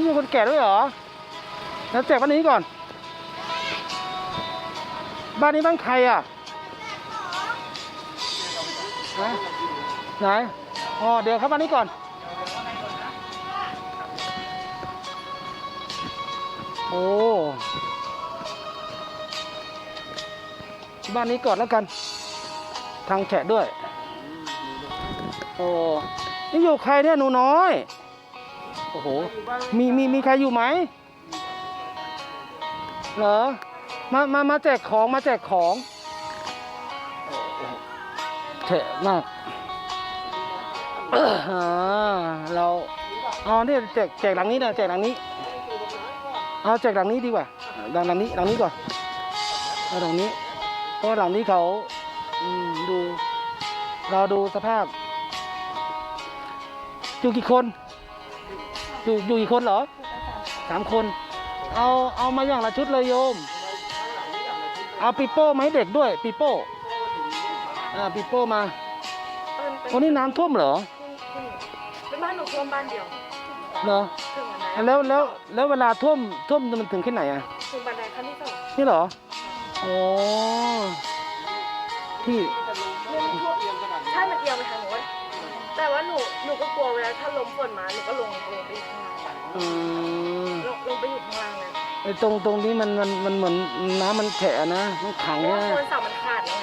นี่มีคนแก่ด้วยเหรอแล้วแจกบ้านนี้ก่อน บ้านนี้บ้านใครอะ ไหนไหนอ๋อ เดี๋ยวเข้าบ้านนี้ก่อน โอ้ บ้านนี้ก่อนแล้วกัน ทางแฉะด้วย โอ้ นี่อยู่ใครเนี่ยหนูน้อย โอ้โห มีมีมีใครอยู่ไหมเหรอ มามามาแจกของมาแจกของเทะมากอ่าเราอ๋อเนี่ยแจกแจกหลังนี้นะแจกหลังนี้ เอาแจกหลังนี้ดีกว่าหลังหลังนี้หลังนี้ก่อนเอาหลังนี้เพราะหลังนี้เขาดูเราดูสภาพอยู่กี่คน อยู่อยู่กี่คนเหรอสามคน เอาเอามาอย่างละชุดเลยโยม เอาปีโป้มาให้เด็กด้วยปีโป้อ่าปีโป้มาเป็นเป็นวันนี้น้ำท่วมเหรอเป็นบ้านหนูท่วมบ้านเดียวเหรอถึงวันนั้นแล้วแล้วแล้วเวลาท่วมท่วมมันถึงแค่ไหนอะถึงบันไดขั้นที่สองนี่เหรอโอ้ที่ หนูหนูก็กลัวเวลาถ้าลมฝนมาหนูก็ลงลงไปอยู่ข้างล่างอืมลงลงไปอยู่ข้างล่างเลยไอ้ตรงตรงนี้มันมันมันเหมือนน้ำมันแฉะนะมันขังเพราะนะว่าโคนเสามันขาดเลย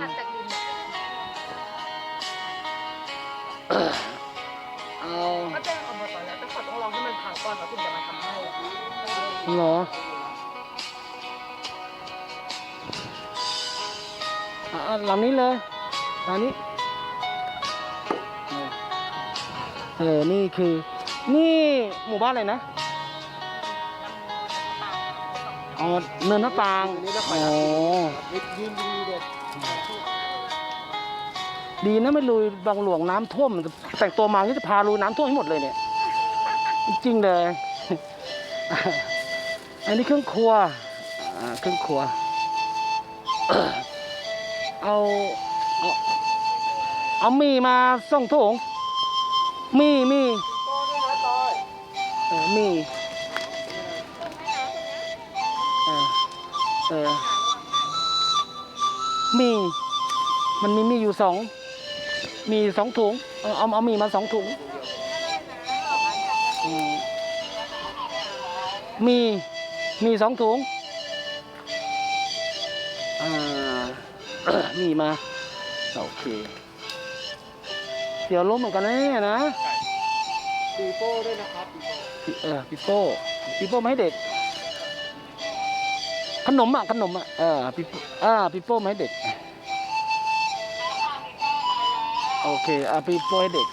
ขาดจากดินอะเอาก็แจ้งอบตแล้วแต่ขอต้องรอให้มันพังก่อนแล้วถึงจะมาทำให้เหรออะเอาหลังนี้เลยหลังนี้ ออ นี่คือ นี่หมู่บ้านอะไรนะอ๋อเนินหน้าต่างอ๋อยินดีเด็ดดีนะไม่ลุยบางหลวงน้ำท่วม แต่งตัวมาที่จะพาลุยน้ำท่วมให้หมดเลยเนี่ย จริงเลยอันนี้เครื่องครัวเครื่องครัว เอา เอาเอามีมาส่งถุง มีมีเออมีเออเออมี มันมีมีอยู่สอง มีสองถุง เอาเอาเอามีมาสองถุงอืมมี มีสองถุงอ่า มีมา โอเค เดี๋ยวล้มเหมือนกันนะเนี่ยนะปีโป้ด้วยนะครับปีโป้ปิเออปิโป้ปิโป้มาให้เด็ก ขนมอะขนมอะเออปิโป้อ่าปิโป้มาให้เด็ก โอเคอ่าปิโป้ให้เด็ก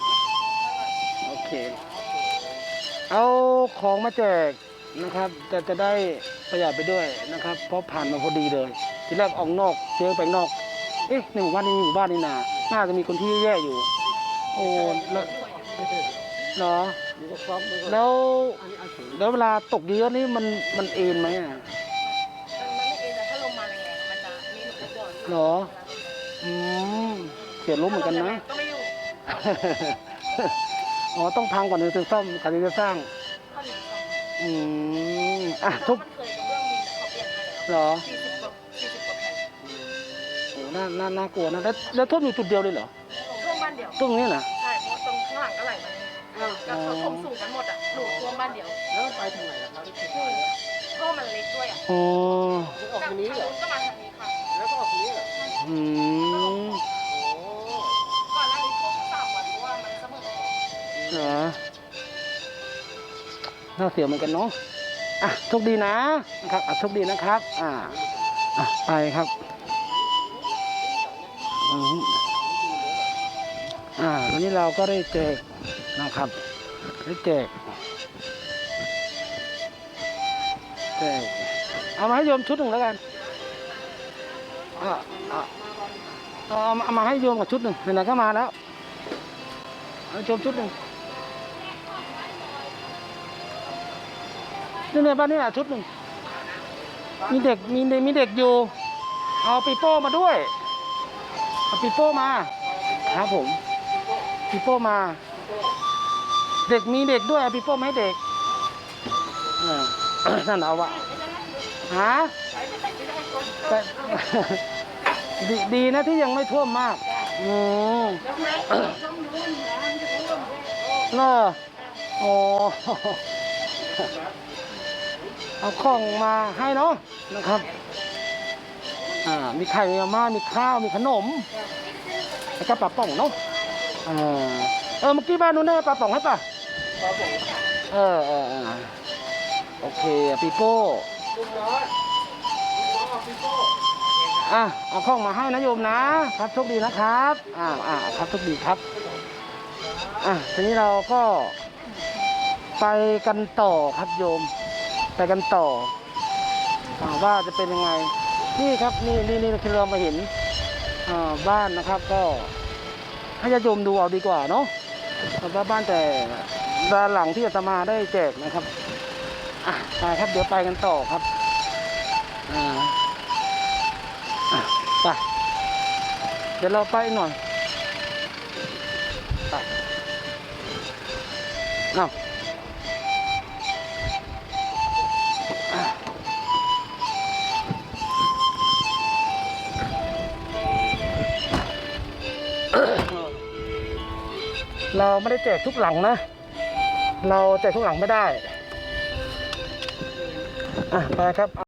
โอเค เอาของมาแจกนะครับจะจะได้ประหยัดไปด้วยนะครับ เพราะผ่านมาพอดีเลย ทีแรกออกนอกเที่ยวไปนอก เอ๊ะในหมู่บ้านนี้มีหมู่บ้านนี่นาน่าจะมีคนที่แย่ๆอยู่ โอ้แล้วเหรอมีก็ครอบด้วยแล้วอันนี้อันถือแล้วเวลาตกเยอะนี่มันมันเอ็นไหมอะ มันไม่เองแต่ถ้าลมมาแรงๆมันจะมีหนูก็กลัวเหรอ อืมเสียล้มเหมือนกันนะ ก็ไม่อยู่อ๋อต้องพังก่อนถึงจะซ่อมก่อนถึงจะสร้าง ข้อหนึ่งสองอืมอะทุบมันเคยกับเรื่องดินแต่เขาเปลี่ยนให้แล้วเหรอ สี่สิบกว่าสี่สิบกว่าแผ่นโอ้น่าน่าน่ากลัวนะแล้วแล้วท่วมอยู่จุดเดียวเลยเหรอท่วมบ้าน เดียวตรงนี้นะใช่เพราะตรงข้างหลังก็ไหลมาเนี่ยแล้วเขาถมสูงกันหมดอะหนูท่วมบ้านเดียวแล้วไปทางไหนล่ะครับที่หนูท่วมมันเล็กด้วยอะอ๋อออกทางนี้เหรอก็มาทางนี้ค่ะแล้วก็ออกทางนี้เหรออืมโอ้ก่อนหน้านี้ท่วมสามวันเพราะว่ามันเสมอเหรอน่าเสียเหมือนกันเนาะอะโชคดีนะนะครับอะโชคดีนะครับ อ่าอะไปครับอืม อ่าวันนี้เราก็ได้แจกนะครับได้แจกแจกเอามาให้โยมชุดหนึ่งแล้วกันอะอะเอาเอาเอามาให้โยมกับชุดหนึ่งไหนๆก็มาแล้วเอาโยมชุดหนึ่งนี่ในบ้านนี่อะชุดหนึ่งมีเด็กมีเด็กมีเด็กอยู่ เอาปีโป้มาด้วย เอาปีโป้มาครับผม ปีโป้มา เด็กมีเด็กด้วยเอาปีโป้มาให้เด็กนั่นเอาวะฮะแต่ดีดีนะที่ยังไม่ท่วมมากอืมเนอะโอ้เอาของมาให้เนาะนะครับ อ่า มีไข่มีมามีข้าว มีขนม แล้วก็ปลาป่องเนาะ เออเออเมื่อกี้บ้านนู้นได้ปลาป่องให้ป่ะครับผมเออเออเออโอเคอะปีโป้ลุงน้อยลุงน้อยพี่โป้อะเอาข้องมาให้นะโยมนะครับโชคดีนะครับอ่าอ่าครับโชคดีครับอะทีนี้เราก็ไปกันต่อครับโยม ไปกันต่ออาว่าจะเป็นยังไง นี่ครับนี่นี่นี่คือเรามาเห็นอ่าบ้านนะครับก็ ให้ญาติโยมดูเอาดีกว่าเนาะว่าบ้านแต่ด้านหลังที่อาตมาได้แจกนะครับอะไปครับเดี๋ยวไปกันต่อครับอ่าอะไปเดี๋ยวเราไปหน่อยไปเอา เราไม่ได้แจกทุกหลังนะ เราแจกทุกหลังไม่ได้ อะไปครับ